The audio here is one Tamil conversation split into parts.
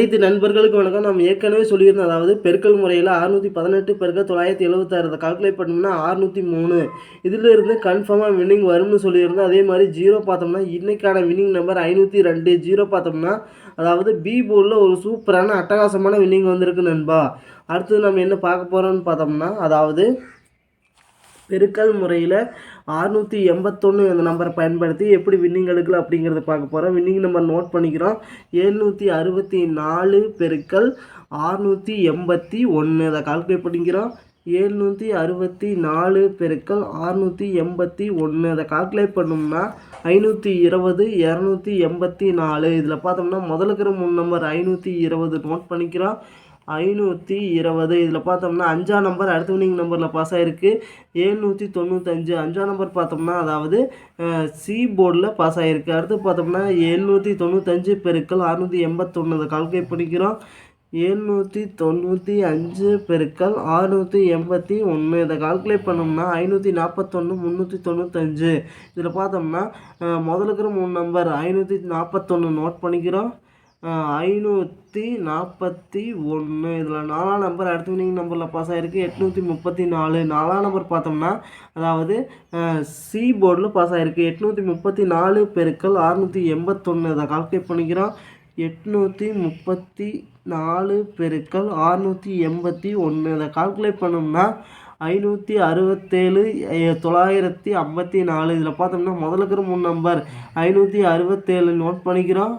அனைத்து நண்பர்களுக்கு வணக்கம். நம்ம ஏற்கனவே சொல்லியிருந்தோம் அதாவது பெருக்கல் முறையில் அறுநூற்றி பதினெட்டு பெருக்க தொள்ளாயிரத்தி எழுபத்தாறு அதை கால்குலேட் பண்ணோம்னா அறுநூற்றி மூணு. இதில் இருந்து கன்ஃபார்மாக வின்னிங் வரும்னு சொல்லியிருந்தோம் அதே மாதிரி ஜீரோ பார்த்தோம்னா இன்றைக்கான வின்னிங் நம்பர் ஐநூற்றி ரெண்டு. ஜீரோ பார்த்தோம்னா அதாவது பி போர்டில் ஒரு சூப்பரான அட்டகாசமான வின்னிங் வந்திருக்கு நண்பா. அடுத்தது நம்ம என்ன பார்க்க போகிறோம்னு பார்த்தோம்னா அதாவது பெருக்கல் முறையில் அறுநூற்றி எண்பத்தொன்று இந்த நம்பரை பயன்படுத்தி எப்படி வின்னிங் எடுக்கலாம் அப்படிங்கிறத பார்க்க போகிறோம் வின்னிங் நம்பர் நோட் பண்ணிக்கிறோம். எழுநூற்றி அறுபத்தி நாலு பெருக்கல் அறுநூற்றி எண்பத்தி ஒன்று அதை கால்குலேட் பண்ணிக்கிறோம். எழுநூற்றி அறுபத்தி நாலு பெருக்கள் அறுநூற்றி எண்பத்தி ஒன்று அதை கால்குலேட் பண்ணோம்னா ஐநூற்றி இருபது இரநூத்தி எண்பத்தி நாலு. இதில் பார்த்தோம்னா முதலுக்கிற மூணு நம்பர் ஐநூற்றி இருபது நோட் பண்ணிக்கிறோம். ஐநூற்றி இருபது. இதில் பார்த்தோம்னா அஞ்சாம் நம்பர் அடுத்த வினிங் நம்பரில் பாஸ் ஆகிருக்கு ஏழ்நூற்றி தொண்ணூத்தஞ்சு. அஞ்சாம் நம்பர் பார்த்தோம்னா அதாவது சி போர்டில் பாஸ் ஆகிருக்கு அடுத்து பார்த்தோம்னா எழுநூற்றி தொண்ணூத்தஞ்சு பெருக்கள் அறுநூற்றி எண்பத்தொன்று அதை கால்குலேட் பண்ணிக்கிறோம். எழுநூற்றி தொண்ணூற்றி அஞ்சு பெருக்கள் அறுநூற்றி எண்பத்தி ஒன்று இதை கால்குலேட் பண்ணோம்னா ஐநூற்றி நாற்பத்தொன்று முந்நூற்றி தொண்ணூத்தஞ்சு. இதில் பார்த்தோம்னா முதலுக்கிற மூணு நம்பர் ஐநூற்றி நாற்பத்தொன்று நோட் பண்ணிக்கிறோம். ஐநூற்றி நாற்பத்தி ஒன்று இதில் நாலாம் நம்பர் அடுத்த வினிங் நம்பரில் பாஸ் ஆகிருக்கு எட்நூற்றி முப்பத்தி நாலு. நாலாம் நம்பர் பார்த்தோம்னா அதாவது சி போர்டில் பாஸ் ஆகிருக்கு எட்நூற்றி முப்பத்தி நாலு பெருக்கள் அறுநூற்றி எண்பத்தொன்று அதை கால்குலேட் பண்ணிக்கிறோம். எட்நூற்றி முப்பத்தி நாலு பெருக்கள் அறுநூற்றி எண்பத்தி ஒன்று அதை கால்குலேட் பண்ணோம்னா ஐநூற்றி அறுபத்தேழு தொள்ளாயிரத்தி ஐம்பத்தி நாலு. இதில் பார்த்தோம்னா முதல்ல இருக்கிற மூணு நம்பர் ஐநூற்றி அறுபத்தேழு நோட் பண்ணிக்கிறோம்.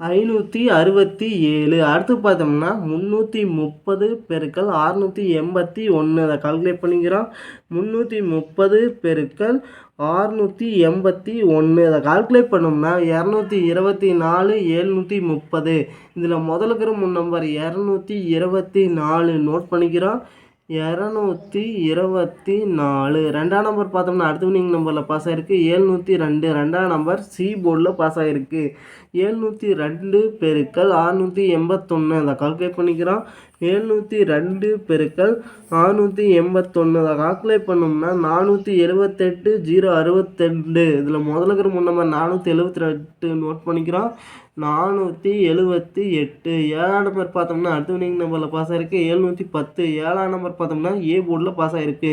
ஐநூற்றி அறுபத்தி ஏழு. அடுத்து பார்த்தோம்னா முந்நூற்றி முப்பது பெருக்கல் அறுநூற்றி எண்பத்தி ஒன்று அதை கால்குலேட் பண்ணிக்கிறோம். முந்நூற்றி முப்பது பெருக்கல் அறுநூற்றி எண்பத்தி ஒன்று அதை கால்குலேட் பண்ணோம்னா இரநூத்தி இருபத்தி நாலு எழுநூற்றி முப்பது. இதில் முதலுக்கிற முன் நம்பர் இரநூத்தி இருபத்தி நாலு நோட் பண்ணிக்கிறோம். இரநூத்தி இருபத்தி நாலு. ரெண்டாம் நம்பர் பார்த்தோம்னா அடுத்த வினிங் நம்பரில் பாஸ் ஆகிருக்கு ஏழ்நூற்றி ரெண்டு. ரெண்டாம் நம்பர் சி போர்டில் பாஸ் ஆகிருக்கு ஏழ்நூற்றி ரெண்டு பெருக்கல் ஆறுநூற்றி எண்பத்தொன்று அதை கால்குலேட் பண்ணிக்கிறோம். எழுநூற்றி ரெண்டு பெருக்கல் நானூற்றி எண்பத்தொன்று அதை கால்குலேட் பண்ணோம்னா நானூற்றி எழுபத்தெட்டு ஜீரோ அறுபத்தெண்டு. இதில் முதல்ல இருக்கிற நம்பர் நானூற்றி எழுபத்தி ரெட்டு நோட் பண்ணிக்கிறோம். நானூற்றி எழுபத்தி எட்டு. ஏழாம் நம்பர் பார்த்தோம்னா அடுத்த வினிங் நம்பரில் பாஸ் ஆகிருக்கு எழுநூற்றி பத்து. ஏழாம் நம்பர் பார்த்தோம்னா ஏ போர்டில் பாஸ் ஆகிருக்கு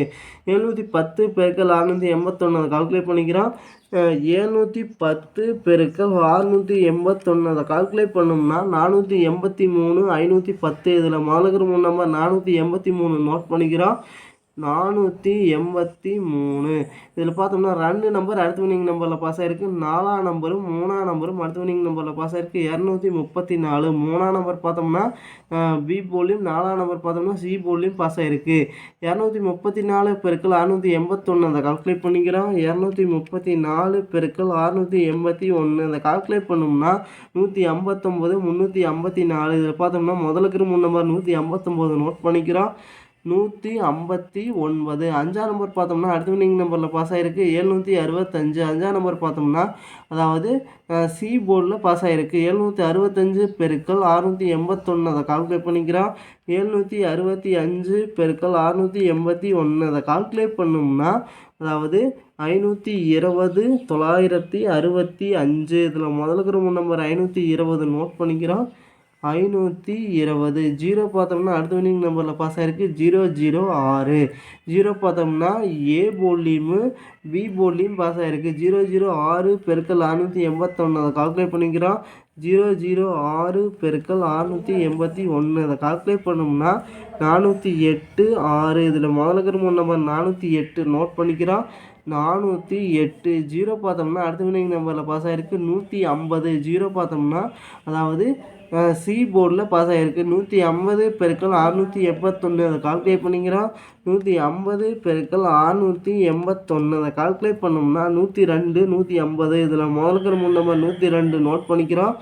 எழுநூற்றி பத்து பெருக்கள் அறுநூற்றி எண்பத்தொன்று அதை கால்குலேட் பண்ணிக்கிறோம். எழுநூற்றி பத்து பெருக்கல் அறுநூற்றி எண்பத்தொன்று அதை கால்குலேட் பண்ணோம்னா நானூற்றி எண்பத்தி மூணு ஐநூற்றி பத்து. இதில் முதலுக்கிற மூணு நம்பர் நானூற்றி எண்பத்தி மூணு நோட் பண்ணிக்கிறோம். நானூற்றி எண்பத்தி மூணு. இதில் பார்த்தோம்னா ரெண்டு நம்பர் அடுத்த வினிங் நம்பரில் பாஸ் ஆகிருக்கு நாலாம் நம்பரும் மூணாம் நம்பரும் அடுத்த வினிங் நம்பரில் பாஸ் ஆகிருக்கு இரநூத்தி முப்பத்தி நாலு. மூணாம் நம்பர் பார்த்தோம்னா பி போலியும் நாலாம் நம்பர் பார்த்தோம்னா சி போலியும் பாஸ் ஆகிருக்கு இரநூத்தி முப்பத்தி நாலு பெருக்கள் அறுநூற்றி எண்பத்தொன்று அதை கால்குலேட் பண்ணிக்கிறோம். இரநூத்தி முப்பத்தி நாலு பெருக்கள் அறுநூற்றி எண்பத்தி ஒன்று அதை கால்குலேட் பண்ணோம்னா நூற்றி ஐம்பத்தொம்போது முந்நூற்றி ஐம்பத்தி நாலு. இதில் பார்த்தோம்னா முதலுக்கு மூணு நம்பர் நூற்றி ஐம்பத்தொம்போது நோட் பண்ணிக்கிறோம். நூற்றி ஐம்பத்தி ஒன்பது. அஞ்சாம் நம்பர் பார்த்தோம்னா அடுத்த வினிங் நம்பரில் பாஸ் ஆகிருக்கு எழுநூற்றி அறுபத்தஞ்சு. அஞ்சாம் நம்பர் பார்த்தோம்னா அதாவது சி போர்டில் பாஸ் ஆகிருக்கு எழுநூற்றி அறுபத்தஞ்சு பெருக்கள் அறுநூற்றி எண்பத்தொன்று அதை கால்குலேட் பண்ணிக்கிறோம். எழுநூற்றி அறுபத்தி அஞ்சு பெருக்கள் அறுநூற்றி எண்பத்தி ஒன்று அதை கால்குலேட் பண்ணோம்னா அதாவது ஐநூற்றி இருபது தொள்ளாயிரத்தி அறுபத்தி அஞ்சு. இதில் முதலுக்கு ரொம்ப நம்பர் ஐநூற்றி இருபது நோட் பண்ணிக்கிறோம். ஐநூற்றி இருபது. ஜீரோ பார்த்தோம்னா அடுத்த வினிங் நம்பரில் பாஸ் ஆகிருக்கு ஜீரோ ஜீரோ ஆறு. ஜீரோ பார்த்தோம்னா ஏ போர்ட்லேயும் பி போர்ட்லேயும் பாஸ் ஆகிருக்கு ஜீரோ ஜீரோ ஆறு பெருக்கல் அறுநூற்றி எண்பத்தொன்று அதை கால்குலேட் பண்ணிக்கிறோம். ஜீரோ ஜீரோ ஆறு பெருக்கல் அறுநூற்றி எண்பத்தி ஒன்று அதை கால்குலேட் பண்ணோம்னா நானூற்றி எட்டு ஆறு. இதில் முதல்ல இருக்கிற மூணு நம்பர் நானூற்றி எட்டு நோட் பண்ணிக்கிறோம். நானூற்றி எட்டு ஜீரோ பார்த்தோம்னா அடுத்த வினிங் நம்பரில் பாஸ் ஆகிருக்கு நூற்றி ஐம்பது ஜீரோ பார்த்தோம்னா அதாவது சி போர்டில் பாஸ் ஆகிருக்கு நூற்றி ஐம்பது பெருக்கள் அறுநூற்றி எண்பத்தொன்று அதை கால்குலேட் பண்ணிக்கிறோம். நூற்றி ஐம்பது பெருக்கள் அறுநூற்றி எண்பத்தொன்று அதை கால்குலேட் பண்ணோம்னா நூற்றி ரெண்டு நூற்றி ஐம்பது. இதில் முதல்ல மூணு நம்பர் நூற்றி ரெண்டு நோட் பண்ணிக்கிறோம்.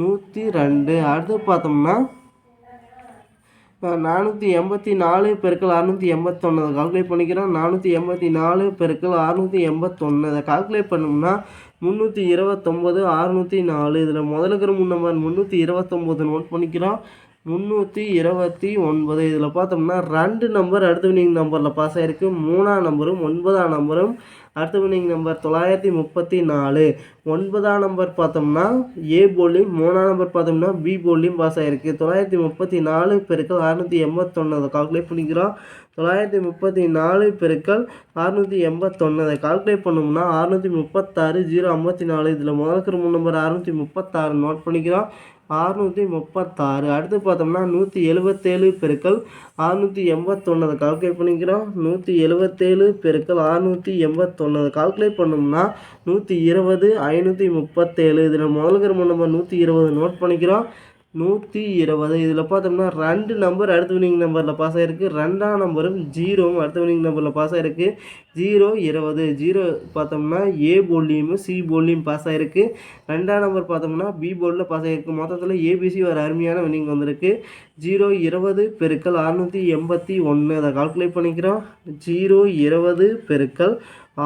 நூற்றி ரெண்டு. அடுத்து பார்த்தோம்னா நானூற்றி எண்பத்தி நாலு பெருக்கள் அறுநூற்றி எண்பத்தொன்று அதை கால்குலேட் பண்ணிக்கிறோம். நானூற்றி எண்பத்தி நாலு பெருக்கள் அறுநூற்றி எண்பத்தொன்று அதை கால்குலேட் பண்ணோம்னா முந்நூற்றி இருபத்தொம்போது அறுநூற்றி நாலு. இதில் முதல்ல இருக்கிற மூணு நம்பர் முந்நூற்றி இருபத்தொம்போது நோட் பண்ணிக்கிறோம். முந்நூற்றி இருபத்தி ஒன்பது. இதில் பார்த்தோம்னா ரெண்டு நம்பர் அடுத்த வினிங் நம்பரில் பாஸ் ஆகிருக்கு மூணாம் நம்பரும் ஒன்பதாம் நம்பரும் அடுத்த வினிங் நம்பர் தொள்ளாயிரத்தி முப்பத்தி நாலு. ஒன்பதாம் நம்பர் பார்த்தோம்னா ஏ போலியும் மூணாம் நம்பர் பார்த்தோம்னா பி போலியும் பாஸ் ஆகிருக்கு தொள்ளாயிரத்தி முப்பத்தி நாலு பெருக்கள் அறுநூற்றி எண்பத்தொன்னு. அதை கால்குலேட் பண்ணிக்கிறோம். தொள்ளாயிரத்தி முப்பத்தி நாலு பெருக்கள் அறுநூற்றி எண்பத்தொன்று அதை கால்குலேட் பண்ணோம்னா அறுநூற்றி முப்பத்தாறு ஜீரோ ஐம்பத்தி நாலு. இதில் முதலுக்கு மூணு நம்பர் அறுநூற்றி முப்பத்தாறு நோட் பண்ணிக்கிறோம். அறுநூற்றி முப்பத்தாறு. அடுத்து பார்த்தோம்னா நூற்றி எழுபத்தேழு பெருக்கள் அறுநூற்றி எண்பத்தொன்று அதை கால்குலேட் பண்ணிக்கிறோம். நூற்றி எழுபத்தேழு பெருக்கள் அறுநூற்றி எண்பத்தொன்று அதை கால்குலேட் பண்ணோம்னா நூற்றி இருபது ஐநூற்றி முப்பத்தேழு. இதில் முதல்கிற நம்பர் நூற்றி இருபது நோட் பண்ணிக்கிறோம். நூற்றி இருபது. இதில் பார்த்தோம்னா ரெண்டு நம்பர் அடுத்த வினிங் நம்பரில் பாஸ் ஆகிருக்கு ரெண்டாம் நம்பரும் ஜீரோவும் அடுத்த வினிங் நம்பரில் பாஸ் ஆகிருக்கு ஜீரோ இருபது. ஜீரோ பார்த்தோம்னா ஏ போல்லையும் சி போல்லையும் பாஸ் ஆகிருக்கு ரெண்டாம் நம்பர் பார்த்தோம்னா பி போர்டில் பாஸ் ஆகிருக்கு மொத்தத்தில் ஏபிசி ஒரு அருமையான வினிங் வந்திருக்கு. ஜீரோ இருபது பெருக்கள் அறுநூற்றி எண்பத்தி ஒன்று அதை கால்குலேட் பண்ணிக்கிறோம். ஜீரோ இருபது பெருக்கள்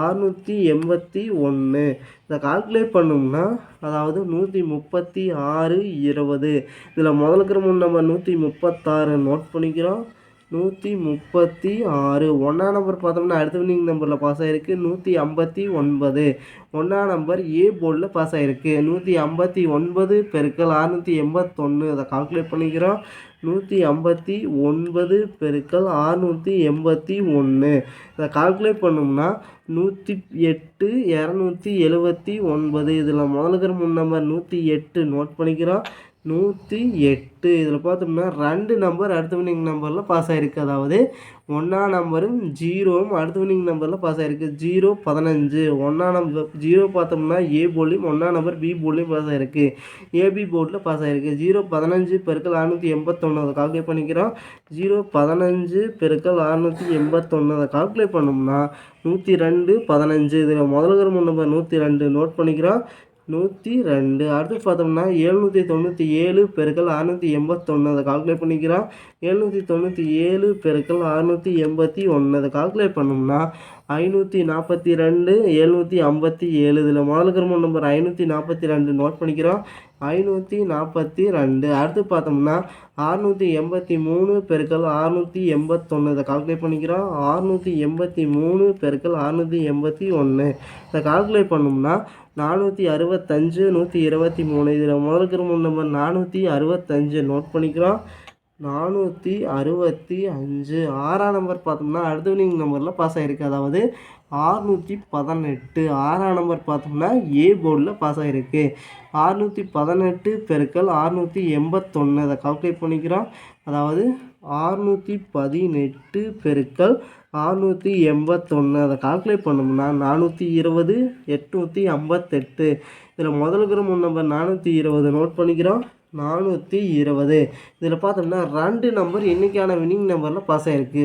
அறுநூற்றி எண்பத்தி ஒன்று இதை கால்குலேட் பண்ணோம்னா அதாவது நூற்றி முப்பத்தி ஆறு இருபது. இதில் முதலுக்கிற முன் நம்ம நூற்றி முப்பத்தாறு நோட் பண்ணிக்கிறோம். நூற்றி முப்பத்தி ஆறு. ஒன்றாம் நம்பர் பார்த்தோம்னா அடுத்த வினிங் நம்பரில் பாஸ் ஆகிருக்கு நூற்றி ஐம்பத்தி ஒன்பது. ஒன்றாம் நம்பர் ஏ போர்டில் பாஸ் ஆகிருக்கு நூற்றி ஐம்பத்தி ஒன்பது பெருக்கள் அறுநூற்றி எண்பத்தொன்று அதை கால்குலேட் பண்ணிக்கிறோம். நூற்றி ஐம்பத்தி ஒன்பது பெருக்கல் ஆறுநூற்றி எண்பத்தி ஒன்று இதை கால்குலேட் பண்ணோம்னா நூற்றி எட்டு இரநூத்தி எழுபத்தி ஒன்பது. இதில் முதலுக்கிற முன் நம்பர் நூற்றி எட்டு. நோட் பண்ணிக்கிறோம். நூற்றி எட்டு. இதில் பார்த்தோம்னா ரெண்டு நம்பர் அடுத்த வினிங் நம்பரில் பாஸ் ஆகிருக்கு அதாவது ஒன்றாம் நம்பரும் ஜீரோவும் அடுத்த வினிங் நம்பரில் பாஸ் ஆகிருக்கு ஜீரோ பதினஞ்சு. ஒன்றாம் நம்பர் ஜீரோ பார்த்தோம்னா ஏ போர்ட்லேயும் ஒன்றாம் நம்பர் பி போர்ட்லேயும் பாஸ் ஆகிருக்கு ஏபி போர்டில் பாஸ் ஆகிருக்கு ஜீரோ பதினஞ்சு பெருக்கள் அறுநூற்றி எண்பத்தொன்று அதை கால்குலேட் பண்ணிக்கிறோம். ஜீரோ பதினஞ்சு பெருக்கள் அறுநூற்றி எண்பத்தொன்று அதை கால்குலேட் பண்ணோம்னா நூற்றி ரெண்டு பதினஞ்சு. இதில் முதல்கிற நம்பர் நூற்றி ரெண்டு. நோட் பண்ணிக்கிறோம். நூற்றி ரெண்டு. அடுத்து பார்த்தோம்னா எழுநூற்றி தொண்ணூற்றி ஏழு பெருக்கள் அறுநூற்றி எண்பத்தொன்று அதை கால்குலேட் பண்ணிக்கிறான் எழுநூற்றி தொண்ணூற்றி ஏழு பெருக்கள் அறுநூற்றி எண்பத்தி ஒன்று அதை கால்குலேட் பண்ணோம்னா ஐநூற்றி நாற்பத்தி ரெண்டு எழுநூற்றி ஐம்பத்தி ஏழு. இதில் முதல் கிரமம் நம்பர் ஐநூற்றி நாற்பத்தி ரெண்டு நோட் பண்ணிக்கிறோம். ஐநூற்றி நாற்பத்தி ரெண்டு. அடுத்து பார்த்தோம்னா ஆறுநூற்றி எண்பத்தி மூணு பெருக்கள் ஆறுநூற்றி எண்பத்தொன்று இதை கால்குலேட் பண்ணிக்கிறோம். ஆறுநூற்றி எண்பத்தி மூணு பெருக்கள் ஆறுநூற்றி எண்பத்தி ஒன்று இதை கால்குலேட் பண்ணோம்னா நானூற்றி அறுபத்தஞ்சு நூற்றி இருபத்தி மூணு. இதில் முதல் கிரமம் நம்பர் நானூற்றி அறுபத்தஞ்சு நோட் பண்ணிக்கிறோம். நானூற்றி அறுபத்தி அஞ்சு. ஆறாம் நம்பர் பார்த்தோம்னா அடுத்த வினிங் நம்பரில் பாஸ் ஆகிருக்கு அதாவது ஆறுநூற்றி பதினெட்டு. ஆறாம் நம்பர் பார்த்தோம்னா ஏ போர்டில் பாஸ் ஆகிருக்கு ஆறுநூற்றி பதினெட்டு பெருக்கள் ஆறுநூற்றி எண்பத்தொன்று அதை கால்குலேட் பண்ணிக்கிறோம். அதாவது ஆறுநூற்றி பதினெட்டு பெருக்கள் ஆறுநூற்றி எண்பத்தொன்று அதை கால்குலேட் பண்ணோம்னா நானூற்றி இருபது எட்நூற்றி ஐம்பத்தெட்டு. இதில் முதல் மூணு நம்பர் நானூற்றி இருபது. நோட் பண்ணிக்கிறோம். நானூற்றி இருபது. இதில் பார்த்தோம்னா ரெண்டு நம்பர் இன்றைக்கான வின்னிங் நம்பரில் பாஸ் ஆகிருக்கு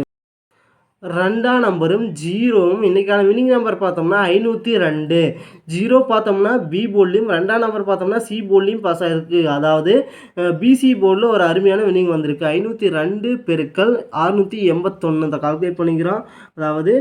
ரெண்டாம் நம்பரும் ஜீரோவும். இன்றைக்கான வினிங் நம்பர் பார்த்தோம்னா ஐநூற்றி ரெண்டு. ஜீரோ பார்த்தோம்னா பி போர்ட்லேயும் ரெண்டாம் நம்பர் பார்த்தோம்னா சி போர்ட்லேயும் பாஸ் ஆகிருக்கு அதாவது பிசி போர்டில் ஒரு அருமையான வினிங் வந்திருக்கு. ஐநூற்றி ரெண்டு பெருக்கள் அறுநூற்றி எண்பத்தொன்று இந்த கால்குலேட் பண்ணிக்கிறோம். அதாவது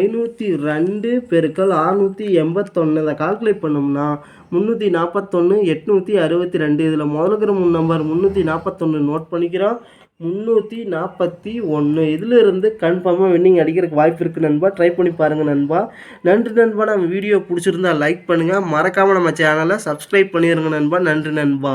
ஐநூற்றி ரெண்டு பெருக்கள் அறுநூற்றி எண்பத்தொன்று இதை கால்குலேட் பண்ணோம்னா முந்நூற்றி நாற்பத்தொன்று எட்நூற்றி அறுபத்தி ரெண்டு. இதில் முதலுக்கிற முன் நம்பர் முந்நூற்றி நாற்பத்தொன்று நோட் பண்ணிக்கிறோம். முந்நூற்றி நாற்பத்தி ஒன்று இதிலிருந்து கன்ஃபார்மாக வின்னிங் அடிக்கிறதுக்கு வாய்ப்பு இருக்குது நண்பா. ட்ரை பண்ணி பாருங்கள் நண்பா. நன்றி நண்பா. நம்ம வீடியோ பிடிச்சிருந்தா லைக் பண்ணுங்கள் மறக்காமல் நம்ம சேனலை சப்ஸ்கிரைப் பண்ணிடுங்க நண்பா. நன்றி நண்பா.